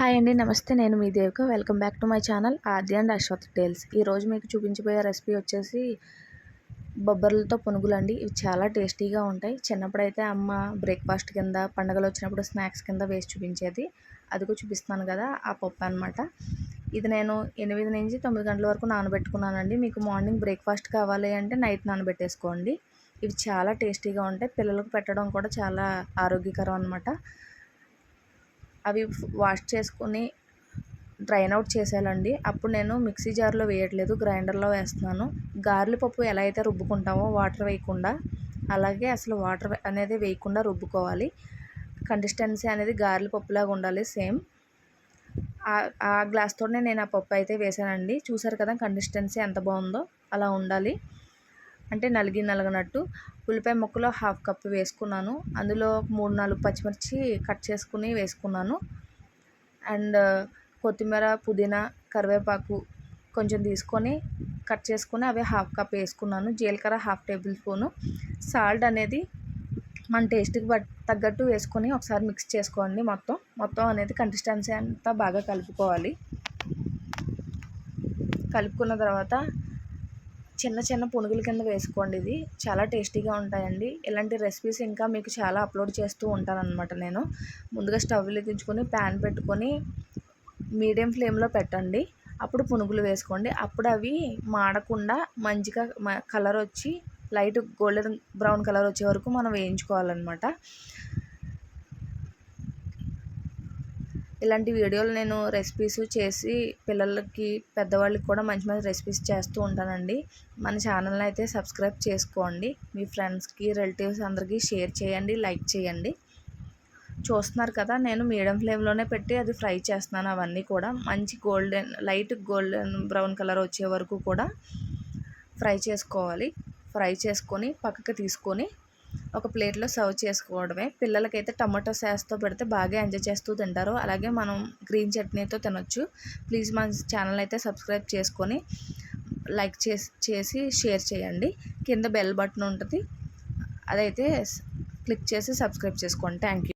Hi అండి నమస్తే. నేను మీ Devika. Welcome back to my channel Adya and Ashwath tales ఈరోజు మీకు చూపించబోయే రెసిపీ వచ్చేసి బొబ్బర్లతో పునుగులు అండి ఇవి చాలా టేస్టీగా ఉంటాయి. చిన్నప్పుడైతే అమ్మ బ్రేక్ఫాస్ట్ కింద పండగలు వచ్చినప్పుడు స్నాక్స్ కింద వేసి చూపించేది. అదిగో చూపిస్తున్నాను కదా ఆ పప్పు అనమాట ఇది నేను ఎనిమిది నుంచి తొమ్మిది గంటల వరకు నానబెట్టుకున్నానండి. మీకు మార్నింగ్ బ్రేక్ఫాస్ట్ కావాలి అంటే నైట్ నానబెట్టేసుకోండి. ఇవి చాలా టేస్టీగా ఉంటాయి. పిల్లలకు పెట్టడం కూడా చాలా ఆరోగ్యకరం అనమాట అవి వాష్ చేసుకుని డ్రైన్ అవుట్ చేసేయాలండి. అప్పుడు నేను మిక్సీ జార్లో వేయట్లేదు గ్రైండర్లో వేస్తున్నాను. గార్లి పప్పు ఎలా అయితే రుబ్బుకుంటామో వాటర్ వేయకుండా అలాగే అసలు వాటర్ అనేది వేయకుండా రుబ్బుకోవాలి. కన్సిస్టెన్సీ అనేది గార్లి పప్పులాగా ఉండాలి సేమ్. ఆ గ్లాస్తోనే నేను ఆ పప్పు అయితే వేసానండి. చూసారు కదా కన్సిస్టెన్సీ ఎంత బాగుందో అలా ఉండాలి. అంటే నలిగి నలగనట్టు ఉల్లిపాయ ముక్కలో హాఫ్ కప్ వేసుకున్నాను. అందులో మూడు నాలుగు పచ్చిమిర్చి కట్ చేసుకుని వేసుకున్నాను. అండ్ కొత్తిమీర పుదీనా కరివేపాకు కొంచెం తీసుకొని కట్ చేసుకొని అవి హాఫ్ కప్ వేసుకున్నాను. జీలకర్ర హాఫ్ టేబుల్ స్పూను. సాల్ట్ అనేది మన టేస్ట్కి బట్ తగ్గట్టు వేసుకొని ఒకసారి మిక్స్ చేసుకోండి మొత్తం. మొత్తం అనేది కన్సిస్టెన్సీ అంతా బాగా కలుపుకోవాలి. కలుపుకున్న తర్వాత చిన్న చిన్న పునుగుల కింద వేసుకోండి ఇది. చాలా టేస్టీగా ఉంటాయండి. ఇలాంటి రెసిపీస్ ఇంకా మీకు చాలా అప్లోడ్ చేస్తూ ఉంటానన్నమాట నేను. ముందుగా స్టవ్ వెలిగించుకొని ప్యాన్ పెట్టుకొని మీడియం ఫ్లేమ్లో పెట్టండి. అప్పుడు పునుగులు వేసుకోండి. అప్పుడు అవి మాడకుండా మంచిగా కలర్ వచ్చి లైట్ గోల్డెన్ బ్రౌన్ కలర్ వచ్చే వరకు మనం వేయించుకోవాలన్నమాట. ఇలాంటి వీడియోలు నేను రెసిపీస్ చేసి పిల్లలకి పెద్దవాళ్ళకి కూడా మంచి మంచి రెసిపీస్ చేస్తూ ఉంటానండి. మన ఛానల్ని అయితే సబ్స్క్రైబ్ చేసుకోండి. మీ ఫ్రెండ్స్కి రిలేటివ్స్ అందరికీ షేర్ చేయండి లైక్ చేయండి. చూస్తున్నారు కదా నేను మీడియం ఫ్లేమ్లోనే పెట్టి అది ఫ్రై చేస్తున్నాను అవన్నీ కూడా. మంచి golden light golden brown colour వచ్చే వరకు కూడా ఫ్రై చేసుకోవాలి. ఫ్రై చేసుకొని పక్కకు తీసుకొని ఒక ప్లేట్లో సర్వ్ చేసుకోవడమే. పిల్లలకైతే టమాటో సాస్తో పెడితే బాగా ఎంజాయ్ చేస్తూ తింటారు. అలాగే మనం గ్రీన్ చట్నీతో తినొచ్చు. ప్లీజ్ మన ఛానల్ అయితే సబ్స్క్రైబ్ చేసుకొని లైక్ చేసి చేసి షేర్ చేయండి. కింద బెల్ బటన్ ఉంటుంది. అదైతే క్లిక్ చేసి సబ్స్క్రైబ్ చేసుకోండి. Thank you